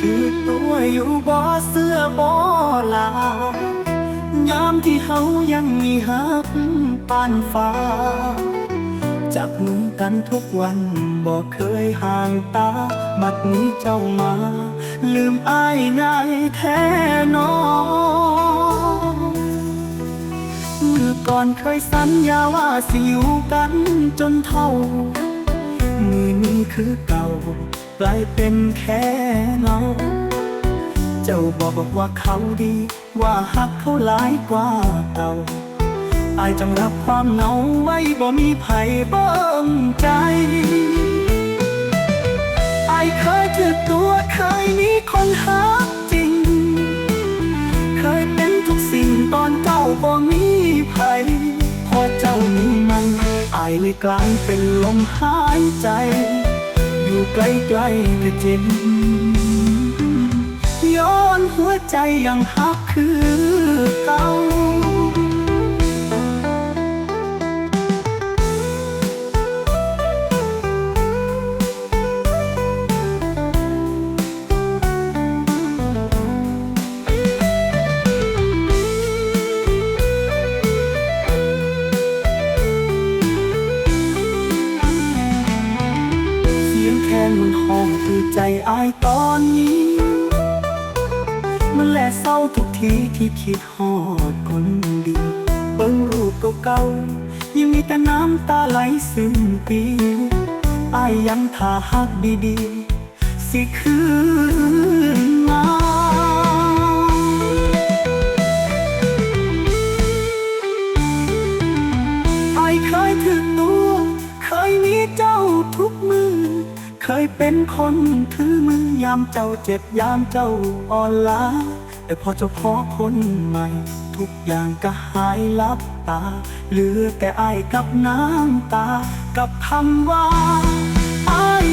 ถือตัวอยู่บ่เสื้อบ่ลายามที่เฮายังมีฮักปานฟ้า จับมือกันทุกวันบอกเคยห่างตา บัดนี้เจ้ามา ลืมอ้ายนายแท้นอเมื่อก่อนเคยสัญญาว่าสิอยู่กันจนเท่า มือนี้คือเก่ากลายเป็นแค่เงาเจ้าบอกว่าเขาดี ว่าหักเขาหลายกว่าเก่าอายจงรับความเหงาไว้บ่มีไผเบิ่งใจอายเคยถือตัวเคยมีคนหักจริง เคยเป็นทุกสิ่งตอนเจ้าบ่มีไผพอเจ้ามีายเลยกลายเป็นลมหายใจ อยู่ใกล้ๆแต่เจ็บย้อนหัวใจยังหักคือ งมันห้องคือใจอายตอนนี้ มันแลเศร้าทุกทีที่คิดหอดคนดี เบิ้งรูปเก่าๆยังมีแต่น้ำตาไหลซึมปีอายยังท่าฮักดีๆ สิคือ เคยเป็นคนถือมือยามเจ้าเจ็บยามเจ้าอ่อนล้า แต่พอเจ้าพอคนใหม่ ทุกอย่างก็หายลับตา เหลือแต่ไอายกับน้ำตา กับคำว่าไอาย